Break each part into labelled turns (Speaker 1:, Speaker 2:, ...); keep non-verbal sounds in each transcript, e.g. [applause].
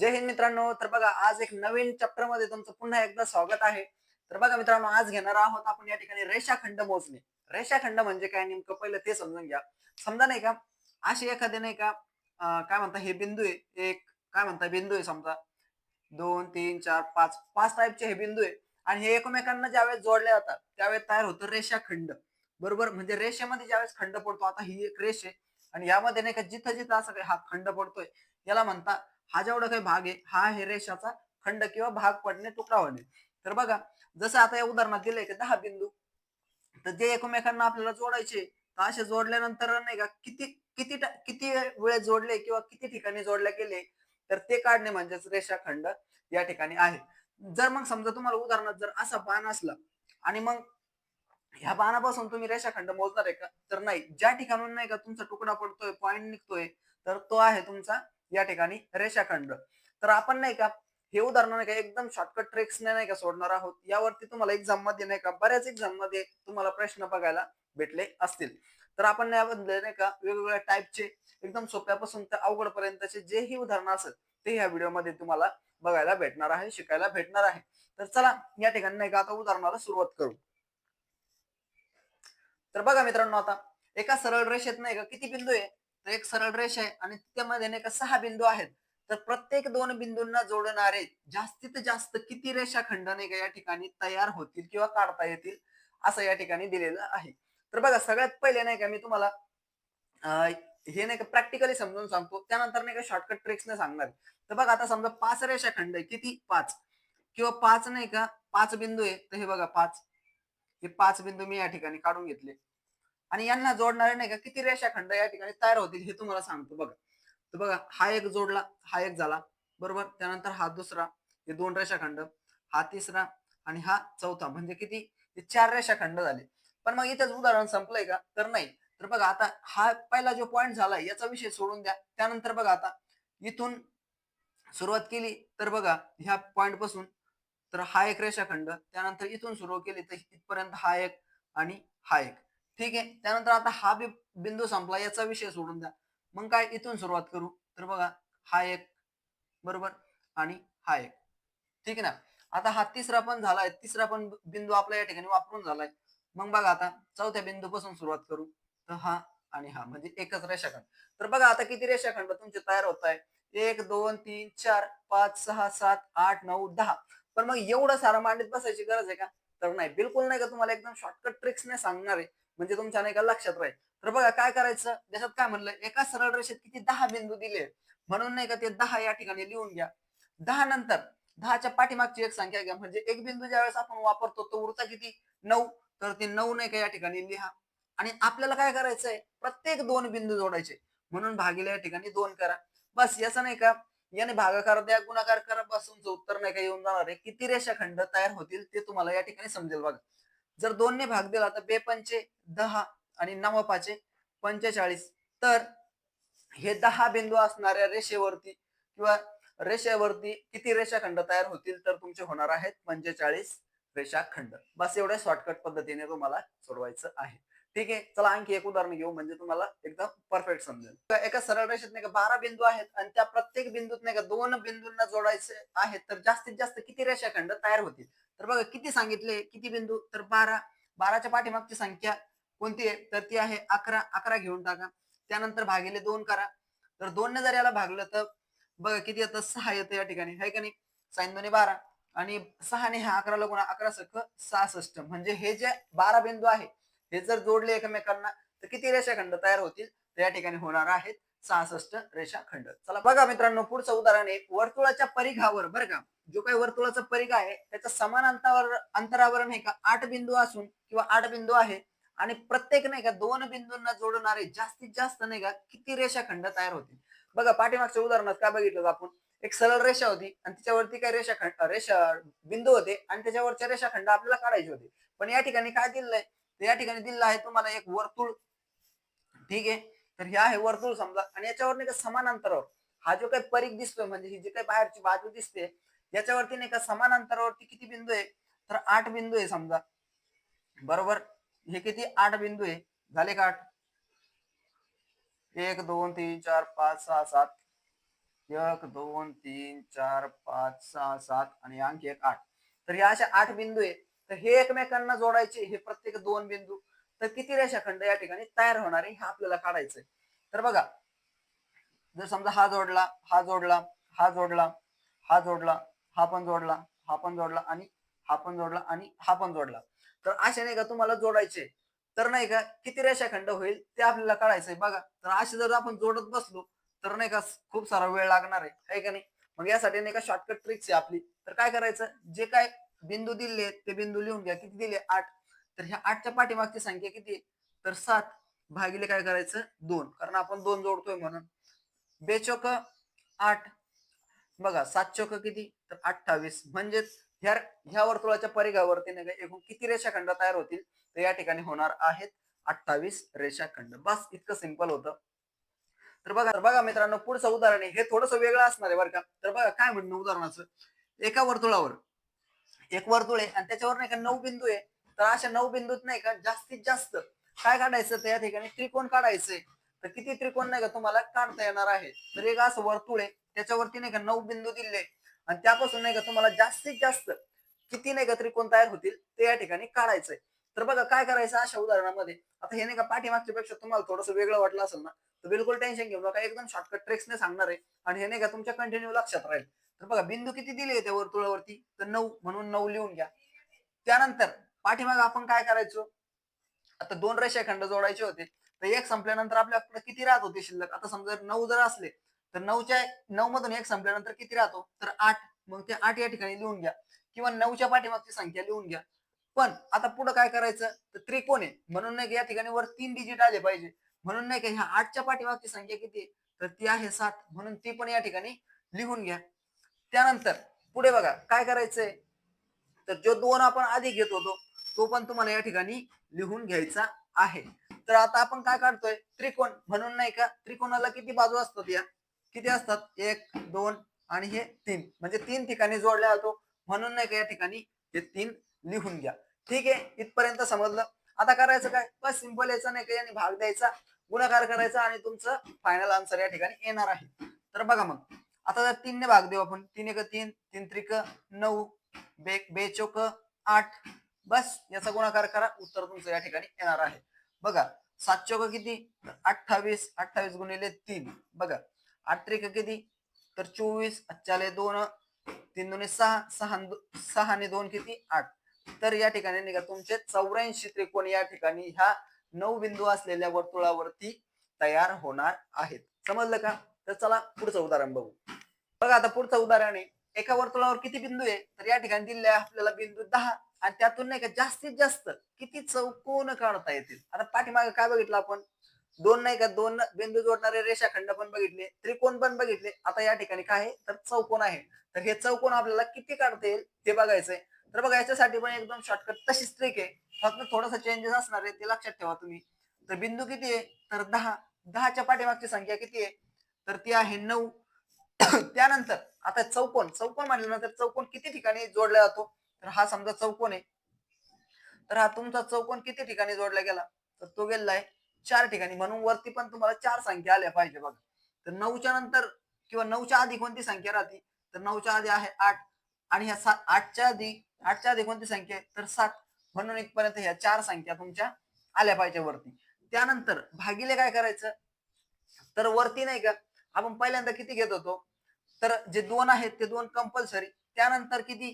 Speaker 1: जय हिंद मित्रांनो. तर बघा आज एक नवीन चॅप्टरमध्ये तुमचं पुन्हा एकदा स्वागत आहे. तर बघा मित्रांनो आज घेणार आहोत आपण या ठिकाणी रेषाखंड मोजणे. रेषाखंड म्हणजे काय? नेमकं पहिलं ते समजून घ्या. समजा नाही का अशी एखादी नाही का काय म्हणता हे बिंदू आहे. एक काय म्हणता बिंदू आहे समजा. दोन तीन चार पाच. पाच टाईपचे हे बिंदू आहे. आणि हे एकमेकांना ज्यावेळेस जोडले जातात त्यावेळेस तयार होतं रेषाखंड बरोबर? म्हणजे रेषेमध्ये ज्यावेळेस खंड पडतो आता ही एक रेष आहे. आणि यामध्ये नाही का जिथं जिथं असं काही हा खंड पडतोय याला म्हणता हा जेवढा काही भाग आहे हा आहे रेषाचा खंड किंवा भाग पडणे तुकडा होणे. तर बघा जसं आता या उदाहरणात दिलंय की दहा बिंदू. तर जे एकमेकांना आपल्याला जोडायचे तर असे जोडल्यानंतर नाही का किती किती किती वेळेस जोडले किंवा किती ठिकाणी जोडले गेले तर ते काढणे म्हणजेच रेषाखंड या ठिकाणी आहे. जर मग समजा तुम्हाला उदाहरणात जर असा बाण असला आणि मग ह्या बाणापासून तुम्ही रेषाखंड मोजणार आहे का? तर नाही. ज्या ठिकाणून नाही का तुमचा तुकडा पडतोय पॉईंट निघतोय तर तो आहे तुमचा या ठिकाणी रेषाखंड. तर आपण नाही का हे उदाहरण नाही का एकदम शॉर्टकट ट्रिक्स नाही का सोडणार आहोत. यावरती तुम्हाला एक्झाममध्ये नाही का बऱ्याच एक्झाममध्ये तुम्हाला प्रश्न बघायला भेटले असतील. तर आपण याबद्दल नाही का वेगवेगळ्या टाईपचे एकदम सोप्यापासून ते अवघड पर्यंतचे जेही उदाहरण असेल ते ह्या व्हिडिओमध्ये तुम्हाला बघायला भेटणार आहे शिकायला भेटणार आहे. तर चला या ठिकाणी नाही का आता उदाहरणाला सुरुवात करू. तर बघा मित्रांनो आता एका सरळ रेषेत नाही का किती बिंदू आहे? तर एक सरळ रेष आहे आणि त्यामध्ये नाही का सहा बिंदू आहेत. तर प्रत्येक दोन बिंदूंना जोडणारे जास्तीत जास्त किती रेषाखंड नाही का या ठिकाणी तयार होतील किंवा काढता येतील असं या ठिकाणी दिलेलं आहे. तर बघा सगळ्यात पहिले नाही का मी तुम्हाला हे नाही का प्रॅक्टिकली समजून सांगतो. त्यानंतर नाही का शॉर्टकट ट्रिक्स ने सांगणार. तर बघा आता समजा पाच रेषाखंड आहे किती? पाच. किंवा पाच नाही का पाच बिंदू आहे. तर हे बघा पाच. हे पाच बिंदू मी या ठिकाणी काढून घेतले. आणि यांना जोडणारे नाही का किती रेषाखंड या ठिकाणी तयार होतील हे तुम्हाला सांगतो बघा. तर बघा हा एक जोडला हा एक झाला बरोबर? त्यानंतर हा दुसरा हे दोन रेषाखंड हा तिसरा आणि हा चौथा. म्हणजे किती? हे चार रेषाखंड झाले. पण मग इथेच उदाहरण संपलंय का? तर नाही. तर बघा आता हा पहिला जो पॉईंट झाला याचा विषय सोडून द्या. त्यानंतर बघा आता इथून सुरुवात केली तर बघा ह्या पॉइंटपासून तर हा एक रेषाखंड त्यानंतर इथून सुरू केली तर इथपर्यंत हा एक आणि हा एक. ठीक आहे. त्यानंतर आता हा बी बिंदू संपला. याचा विषय सोडून द्या. मग काय इथून सुरुवात करू? तर बघा हा एक बरोबर? आणि हा एक. ठीक आहे ना? आता हा तिसरा पण झालाय. तिसरा पण बिंदू आपला या ठिकाणी वापरून झालाय. मग बघा आता चौथ्या बिंदू पासून सुरुवात करू. तर हा आणि हा म्हणजे एकच रेषाखंड. तर बघा आता किती रेषाखंड तुमचे तयार होत आहे एक दोन तीन चार पाच सहा सात आठ नऊ दहा. पण मग एवढं सारं मांडीत बसायची गरज आहे का? तर नाही. बिलकुल नाही का तुम्हाला एकदम शॉर्टकट ट्रिक्स ने सांगणार आहे. म्हणजे तुमच्या नाही का लक्षात राहील. तर बघा काय करायचं? त्याच्यात काय म्हणलं एका सरळ रेषेत किती दहा बिंदू दिले म्हणून नाही का ते दहा या ठिकाणी लिहून घ्या. दहा नंतर दहाच्या पाठीमागची एक संख्या घ्या. म्हणजे एक बिंदू ज्या वेळेस आपण वापरतो तो उरता किती? नऊ. तर ते नऊ नाही का या ठिकाणी लिहा. आणि आपल्याला काय करायचंय? प्रत्येक दोन बिंदू जोडायचे. म्हणून भागीला या ठिकाणी दोन करा. बस याचा नाही का? याने भागाकार द्या गुणाकार करा बस उत्तर नाही का येऊन जाणार आहे. किती रेषाखंड तयार होतील ते तुम्हाला या ठिकाणी समजेल बघा. जर दोनने भाग दिला तर बेपंचे दहा आणि नव पाचे पंचेचाळीस. तर हे दहा बिंदू असणाऱ्या रेषेवरती किंवा रेषेवरती किती रेषाखंड तयार होतील तर तुमचे होणार आहेत पंचेचाळीस रेषाखंड बस एवढ्या शॉर्टकट पद्धतीने तुम्हाला सोडवायचं आहे. ठीक आहे चला आणखी एक उदाहरण घेऊ म्हणजे तुम्हाला एकदम परफेक्ट समजेल. एका सरळ रेषेत नाही का बारा बिंदू आहेत आणि त्या प्रत्येक बिंदूत नाही का दोन बिंदूंना जोडायचे आहेत तर जास्तीत जास्त किती रेषाखंड तयार होतील? तर बघा किती सांगितले? किती बिंदू? तर बारा. बाराच्या पाठीमागची संख्या कोणती आहे? तर ती आहे अकरा. अकरा घेऊन टाका. त्यानंतर भागिले दोन करा. तर दोनने जर याला भागलं तर बघा किती येतं? सहा येतं या ठिकाणी. आहे का नाही? साईन दोन्ही बारा. आणि सहाने ह्या अकराला गुणा अकरा सख सहासष्ट. म्हणजे हे जे बारा बिंदू आहे हे जर जोडले एकमेकांना तर किती रेषाखंड तयार होतील? तर या ठिकाणी होणार आहेत सहासष्ट रेषाखंड. चला बघा मित्रांनो पुढचं उदाहरण एक. वर्तुळाच्या परिघावर बरं का? जो काही वर्तुळाचा परिघ आहे त्याचा समान अंतरावर अंतरावर नाही का आठ बिंदू असून किंवा आठ बिंदू आहे आणि प्रत्येक नाही का दोन बिंदूंना जोडणारे जास्तीत जास्त नाही का किती रेषाखंड तयार होतील? बघा पाठीमागच्या उदाहरणात काय बघितलं आपण? एक सरळ रेषा होती आणि तिच्यावरती काही रेषाखंड रेषा बिंदू होते आणि त्याच्यावरच्या रेषाखंड आपल्याला काढायचे होते. पण या ठिकाणी काय दिलंय? तर या ठिकाणी दिलेलं आहे तुम्हाला एक वर्तुळ. ठीक आहे? तर हे आहे वर्तुळ समजा. आणि याच्यावर नाही का समान अंतरावर हा जो काही परीख दिसतोय म्हणजे ही जी काही बाहेरची बाजू दिसते याच्यावरती नाही का समान अंतरावरती किती बिंदू आहे? तर आठ बिंदू आहे समजा. बरोबर? हे किती? आठ बिंदू आहे. झाले का आठ? एक दोन तीन चार पाच सहा सात. एक दोन तीन चार पाच सहा सात आणि आणखी एक आठ. तर या अशा आठ बिंदू आहे. तर हे एकमेकांना जोडायचे हे प्रत्येक दोन बिंदू. तर किती रेषाखंड या ठिकाणी तयार होणार आहे हे आपल्याला काढायचंय. तर बघा जर समजा हा जोडला हा जोडला हा जोडला हा जोडला हा पण जोडला हा पण जोडला आणि हा पण जोडला आणि हा पण जोडला. तर असे नाही का तुम्हाला जोडायचे? तर नाही का किती रेषाखंड होईल ते आपल्याला काढायचंय. बघा तर असे जर आपण जोडत बसलो तर नाही का खूप सारा वेळ लागणार आहे. का नाही? मग यासाठी नाही का शॉर्टकट ट्रिक्स आहे आपली. तर काय करायचं? जे काय बिंदू दिले ते बिंदू लिहून घ्या. किती दिले? आठ. तर ह्या आठच्या पाठीमागची संख्या किती? तर सात भागिले काय करायचं? दोन. कारण आपण दोन जोडतोय म्हणून. बेचोक आठ. बघा सात चोक किती? तर अठ्ठावीस. म्हणजेच ह्या ह्या वर्तुळाच्या परिघावरती नाही एकूण किती रेषाखंड तयार होतील? तर या ठिकाणी होणार आहेत अठ्ठावीस रेषाखंड. बस इतकं सिंपल होतं. तर बघा तर बघा मित्रांनो पुढचं उदाहरण आहे. हे थोडस वेगळं असणार आहे बरं का? तर बघा काय म्हणणं उदाहरणाचं? एका वर्तुळावर एक वर्तुळ आहे आणि त्याच्यावर नाही का नऊ बिंदू आहे. तर अशा नऊ बिंदूत नाही का जास्तीत जास्त काय काढायचं? तर या ठिकाणी त्रिकोण काढायचंय. तर किती त्रिकोण नाही का तुम्हाला काढता येणार आहे? तर एक असं वर्तुळ आहे. त्याच्यावरती नाही का नऊ बिंदू दिले आणि त्यापासून नाही का तुम्हाला जास्तीत जास्त किती नाही का त्रिकोण तयार होतील ते या ठिकाणी काढायचंय. तर बघा काय करायचं अशा उदाहरणामध्ये? आता हे नाही का पाठीमागच्या पेक्षा तुम्हाला थोडंसं वेगळं वाटलं असेल ना तर बिलकुल टेन्शन घेऊ नका. एकदम शॉर्टकट ट्रिक्सने सांगणार आहे. आणि हे नाही का तुमच्या कंटिन्यू लक्षात राहील. तर बघा बिंदू किती दिले त्या वर्तुळावरती? तर नऊ म्हणून नऊ लिहून घ्या. त्यानंतर पाठीमाग आपण काय करायचो? आता दोन रेषाखंड जोडायचे होते. तर एक संपल्यानंतर आपल्याकडे किती राहत होते शिल्लक? आता समजा नऊ जर असले तर नऊच्या नऊ मधून एक संपल्यानंतर किती राहतो? तर आठ. मग ते आठ या ठिकाणी लिहून घ्या. किंवा नऊच्या पाठीमागची संख्या लिहून घ्या. पण आता पुढे काय करायचं? तर त्रिकोण आहे. म्हणून नाही का या ठिकाणी वर तीन डिजिट आले पाहिजे. म्हणून नाही का ह्या आठच्या पाठीमागची संख्या किती तर ती आहे सात. म्हणून ती पण या ठिकाणी लिहून घ्या. त्यानंतर पुढे बघा काय करायचंय? तर जो दोन आपण आधी घेत होतो तो पण तुम्हाला या ठिकाणी लिहून घ्यायचा आहे. तर आता आपण काय काढतोय? त्रिकोण. म्हणून नाही का त्रिकोणाला किती बाजू असतात या? किती असतात? एक दोन आणि हे तीन. म्हणजे तीन ठिकाणी जोडल्या जातो. म्हणून नाही का या ठिकाणी हे तीन लिहून घ्या. ठीक आहे इथपर्यंत समजलं. आता करायचं काय? बस सिंपल याचा नाही का याने भाग द्यायचा गुणाकार करायचा आणि तुमचं फायनल आन्सर या ठिकाणी येणार आहे. तर बघा मग आता जर तीनने भाग देऊ आपण. तीन एक तीन तीन त्रिक नऊ बे बेचोक आठ. बस याचा गुणाकार करा. उत्तर तुमचं या ठिकाणी येणार आहे. बघा सात चौक किती? तर अठ्ठावीस. अठ्ठावीस गुणिले तीन. बघा आठ त्रिक किती? तर चोवीस. अच्छाले दोन. तीन दोन्ही सहा. सहा सहा आणि दोन किती? आठ. तर या ठिकाणी नाही का तुमचे चौऱ्याऐंशी त्रिकोण या ठिकाणी ह्या नऊ बिंदू असलेल्या वर्तुळावरती तयार होणार आहेत. समजलं का? तर चला पुढचं उदाहरण बघू. बघा आता पुढचं उदाहरण आहे. एका वर्तुळावर किती बिंदू आहे? तर या ठिकाणी दिले आपल्याला बिंदू दहा. आणि त्यातून नाही का जास्तीत जास्त किती चौकोन काढता येतील? आता पाठीमागे काय बघितलं आपण? दोन नाही का दोन बिंदू जोडणारे रेषाखंड पण बघितले त्रिकोण पण बघितले. आता या ठिकाणी काय आहे? तर चौकोन आहे. तर हे चौकोन आपल्याला किती काढता येईल? ते बघायचंय. तर बघा याच्यासाठी पण एकदम शॉर्टकट तशीच ट्रिक आहे. फक्त थोडंसं चेंजेस असणार आहे ते लक्षात ठेवा तुम्ही. तर बिंदू किती आहे? तर दहा. दहाच्या पाठीमागची संख्या किती आहे? तर ती आहे नऊ. [coughs] त्यानंतर आता चौकोन. चौकोन म्हटल्यानंतर चौकोन किती ठिकाणी जोडला जातो? तर हा समजा चौकोन आहे. तर हा तुमचा चौकोन किती ठिकाणी जोडला गेला? तर तो गेलेला आहे चार ठिकाणी. म्हणून वरती पण तुम्हाला चार संख्या आल्या पाहिजे बघा. तर नऊच्या नंतर किंवा नऊच्या आधी कोणती संख्या राहते? तर नऊच्या आधी आहे आठ. आणि ह्या सात आठच्या आधी आठच्या आधी कोणती संख्या आहे? तर सात. म्हणून इथपर्यंत ह्या चार संख्या तुमच्या आल्या पाहिजे वरती. त्यानंतर भागिले काय करायचं? तर वरती नाही का? आपण पहिल्यांदा किती घेत होतो? तर जे दोन आहेत ते दोन कंपल्सरी त्यानंतर किती?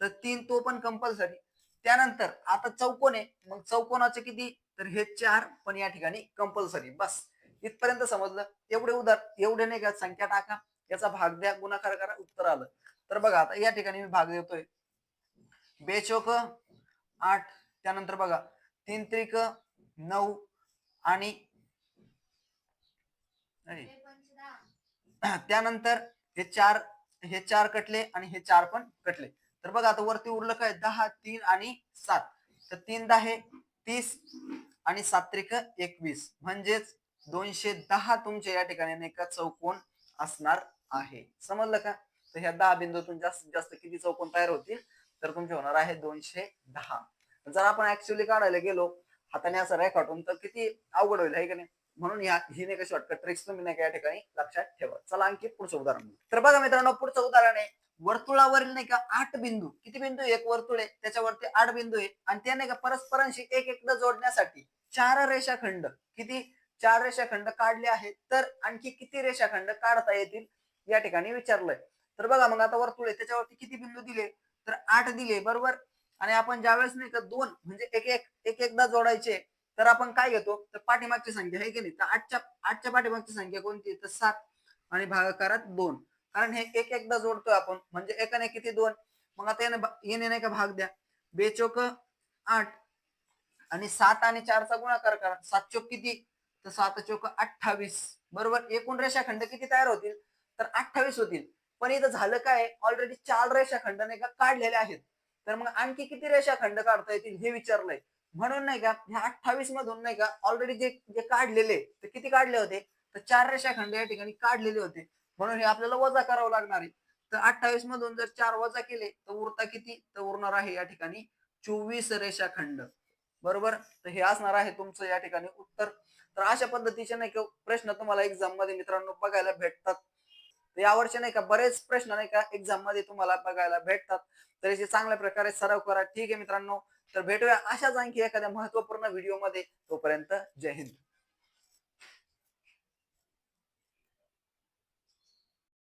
Speaker 1: तर तीन तो पण कंपल्सरी त्यानंतर आता चौकोन आहे. मग चौकोनाचे किती? तर हे चार पण या ठिकाणी कंपल्सरी बस. इथपर्यंत समजलं? एवढे उदार एवढे नाही का? संख्या टाका. याचा भाग द्या गुणाकार करा उत्तर आलं. तर बघा आता या ठिकाणी मी भाग देतोय. बेचोक आठ त्यानंतर बघा तीन त्रिक नऊ आणि त्यानंतर हे चार हे चार कटले आणि हे चार पण कटले. तर बघा आता वरती उरलं काय? दहा तीन आणि सात. तर तीन दहा तीस आणि सात त्रिक एकवीस. म्हणजेच दोनशे दहा तुमचे या ठिकाणी नाही चौकोन असणार आहे. समजलं का? तर ह्या दहा बिंदूतून जास्तीत जास्त किती चौकोन तयार होतील? तर तुमचे होणार आहे दोनशे दहा. जर आपण ऍक्च्युअली काढायला गेलो हाताने असं रेखाटून तर किती अवघड होईल आहे का नाही? म्हणून या ही नाही का शॉर्टकट ट्रिक्स तुम्ही नाही का या ठिकाणी लक्षात ठेवा. चला आणखी पुढचं उदाहरण तर बघा मित्रांनो पुढचं उदाहरण आहे. वर्तुळावरील नाही का आठ बिंदू. किती बिंदू आहे? एक वर्तुळ आहे. त्याच्यावरती आठ बिंदू आहे. आणि त्या नाही का परस्परांशी एक एकदा जोडण्यासाठी चार रेषाखंड. किती? चार रेषाखंड काढले आहेत. तर आणखी किती रेषाखंड काढता येतील? या ठिकाणी विचारलंय. तर बघा मग आता वर्तुळ आहे त्याच्यावरती किती बिंदू दिले? तर आठ दिले बरोबर? आणि आपण ज्यावेळेस नाही का दोन म्हणजे एक एक एक एकदा जोडायचे तर आपण काय घेतो? तर पाठीमागची संख्या आहे की नाही? तर आठच्या आठच्या पाठीमागची संख्या कोणती तर सात. आणि भागाकारात दोन. कारण हे एक एकदा जोडतोय आपण म्हणजे एकाने किती दोन? मग आता याने येणे नाही का भाग द्या. बेचोक आठ. आणि सात आणि चारचा गुणाकार करा. सात चोक किती? तर सात चोक अठ्ठावीस. बरोबर? एकूण रेषाखंड किती तयार होतील? तर अठ्ठावीस होतील. पण इथं झालं काय? ऑलरेडी चार रेषाखंड नाही का काढलेले आहेत. तर मग आणखी किती रेषाखंड काढता येतील हे विचारलंय. म्हणून नाही का ह्या अठ्ठावीस मधून नाही का ऑलरेडी जे जे काढलेले ते किती काढले होते? तर चार रेषाखंड या ठिकाणी काढलेले होते. म्हणून हे आपल्याला वजा करावं लागणार आहे. तर अठ्ठावीस मधून जर चार वजा केले तर उरता किती? तर उरणार आहे या ठिकाणी चोवीस रेषाखंड बरोबर? तर हे असणार आहे तुमचं या ठिकाणी उत्तर. तर अशा पद्धतीचे नाही का प्रश्न तुम्हाला एक्झाममध्ये मित्रांनो बघायला भेटतात. तर यावर्षी नाही का बरेच प्रश्न नाही का एक्झाममध्ये तुम्हाला बघायला भेटतात. तर याचे चांगल्या प्रकारे सराव करा. ठीक आहे मित्रांनो तर भेटूया अशाच आणखी एखाद्या महत्त्वपूर्ण व्हिडिओमध्ये. तोपर्यंत जय हिंद.